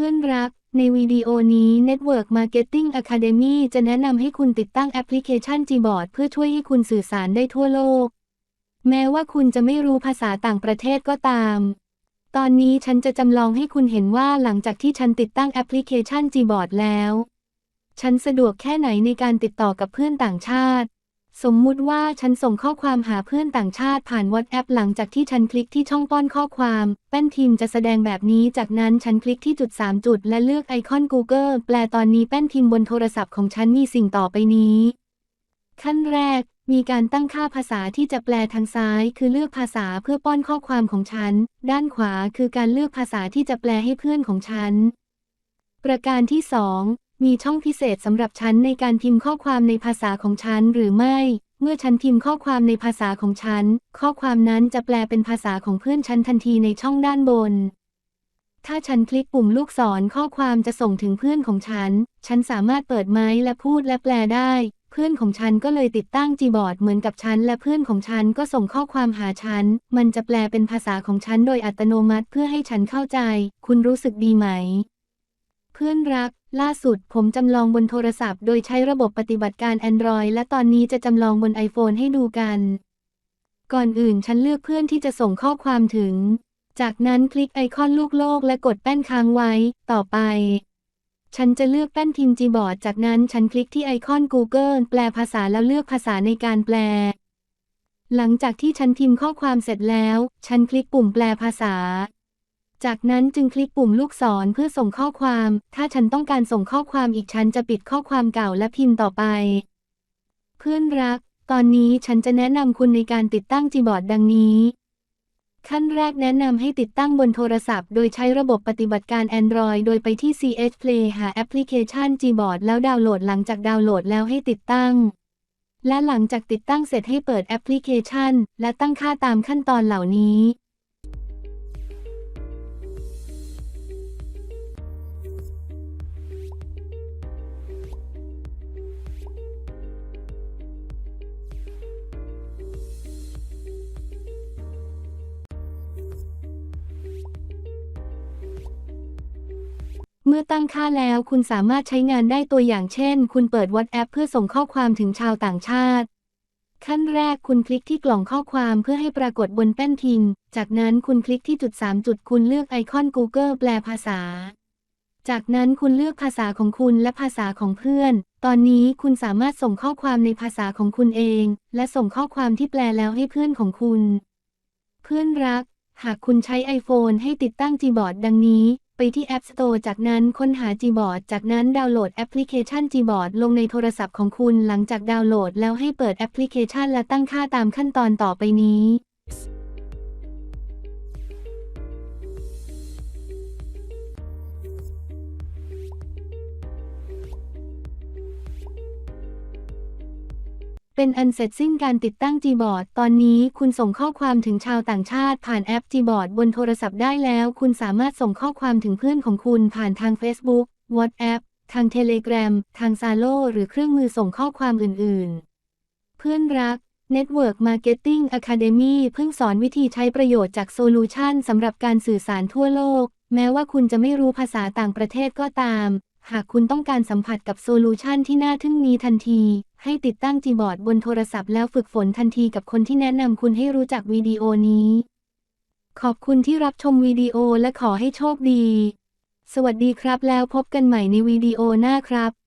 พื่อนรัก ในวิดีโอนี้ Network Marketing Academy จะแนะนำให้คุณติดตั้งแอปพลิเคชัน Gboard เพื่อช่วยให้คุณสื่อสารได้ทั่วโลก แม้ว่าคุณจะไม่รู้ภาษาต่างประเทศก็ตาม ตอนนี้ฉันจะจำลองให้คุณเห็นว่าหลังจากที่ฉันติดตั้งแอปพลิเคชัน Gboard แล้ว ฉันสะดวกแค่ไหนในการติดต่อกับเพื่อนต่างชาติ สมมุติว่าฉันส่งข้อความหาเพื่อนต่างชาติผ่าน WhatsApp หลังจากที่ฉันคลิกที่ช่องป้อนข้อความ แป้นพิมพ์จะแสดงแบบนี้ จากนั้นฉันคลิกที่จุด 3 จุด และเลือกไอคอน Google แปลตอนนี้แป้นพิมพ์บนโทรศัพท์ของฉันมีสิ่งต่อไปนี้ ขั้นแรก มีการตั้งค่าภาษาที่จะแปลทางซ้าย คือเลือกภาษาเพื่อป้อนข้อความของฉัน ด้านขวาคือการเลือกภาษาที่จะแปลให้เพื่อนของฉัน ประการที่ 2 มีช่องพิเศษสำหรับฉันในการพิมพ์ข้อความในภาษาของฉันหรือไม่ เมื่อฉันพิมพ์ข้อความในภาษาของฉัน ข้อความนั้นจะแปลเป็นภาษาของเพื่อนฉันทันทีในช่องด้านบน ถ้าฉันคลิกปุ่มลูกศรข้อความจะส่งถึงเพื่อนของฉัน ฉันสามารถเปิดไม้และพูดและแปลได้ เพื่อนของฉันก็เลยติดตั้งจีบอร์ดเหมือนกับฉัน และเพื่อนของฉันก็ส่งข้อความหาฉัน มันจะแปลเป็นภาษาของฉันโดยอัตโนมัติเพื่อให้ฉันเข้าใจ คุณรู้สึกดีไหม เพื่อนรัก ล่าสุดผมจำลองบนโทรศัพท์ โดยใช้ระบบปฏิบัติการ Android และตอนนี้จะจำลองบน iPhone ให้ดูกัน ก่อนอื่นฉันเลือกเพื่อนที่จะส่งข้อความถึง จากนั้นคลิกไอคอนลูกโลกและกดแป้นค้างไว้ ต่อไป ฉันจะเลือกแป้นพิมพ์จีบอร์ด จากนั้นฉันคลิกที่ไอคอน Google แปลภาษาแล้วเลือกภาษาในการแปล หลังจากที่ฉันพิมพ์ข้อความเสร็จแล้ว ฉันคลิกปุ่มแปลภาษา จากนั้นจึงคลิกปุ่มลูกศรเพื่อส่งข้อความ ถ้าฉันต้องการส่งข้อความอีกฉันจะปิดข้อความเก่าและพิมพ์ต่อไป เพื่อนรัก ตอนนี้ฉันจะแนะนำคุณในการติดตั้งจีบอร์ดดังนี้ ขั้นแรกแนะนำให้ติดตั้งบนโทรศัพท์ โดยใช้ระบบปฏิบัติการ Android โดยไปที่ CH Play หาแอปพลิเคชัน Gboard แล้วดาวน์โหลดหลังจากดาวน์โหลดแล้วให้ติดตั้ง และหลังจากติดตั้งเสร็จให้เปิดแอปพลิเคชัน และตั้งค่าตามขั้นตอนเหล่านี้ เมื่อตั้งค่าแล้วคุณสามารถใช้งานได้ตัวอย่างเช่น คุณเปิด WhatsApp เพื่อส่งข้อความถึงชาวต่างชาติ ขั้นแรกคุณคลิกที่กล่องข้อความเพื่อให้ปรากฏบนแป้นพิมพ์ จากนั้นคุณคลิกที่จุด 3 จุดคุณเลือกไอคอน Google แปลภาษา จากนั้นคุณเลือกภาษาของคุณและภาษาของเพื่อน ตอนนี้คุณสามารถส่งข้อความในภาษาของคุณเอง และส่งข้อความที่แปลแล้วให้เพื่อนของคุณ เพื่อนรักหากคุณใช้ iPhone ให้ติดตั้ง Gboard ดังนี้ ไปที่ App Store จากนั้นค้นหา Gboard จากนั้นดาวน์โหลดแอปพลิเคชัน Gboard ลงในโทรศัพท์ของคุณ หลังจากดาวน์โหลดแล้วให้เปิดแอปพลิเคชันและตั้งค่าตามขั้นตอนต่อไปนี้ เป็นอันเสร็จสิ้นการติดตั้ง Gboard ตอนนี้คุณส่งข้อความถึงชาวต่างชาติ ผ่านแอป Gboard บนโทรศัพท์ได้แล้ว คุณสามารถส่งข้อความถึงเพื่อนของคุณผ่านทาง Facebook WhatsApp ทาง Telegram ทาง Zalo หรือเครื่องมือส่งข้อความอื่นๆ เพื่อนรัก Network Marketing Academy เพิ่งสอนวิธีใช้ประโยชน์จากโซลูชันสำหรับการสื่อสารทั่วโลก แม้ว่าคุณจะไม่รู้ภาษาต่างประเทศก็ตาม หากคุณต้องการสัมผัสกับโซลูชันที่น่าทึ่งนี้ทันที ให้ติดตั้งจีบอร์ดบนโทรศัพท์แล้วฝึกฝนทันทีกับคนที่แนะนำคุณให้รู้จักวิดีโอนี้ ขอบคุณที่รับชมวิดีโอและขอให้โชคดี สวัสดีครับแล้วพบกันใหม่ในวิดีโอหน้าครับ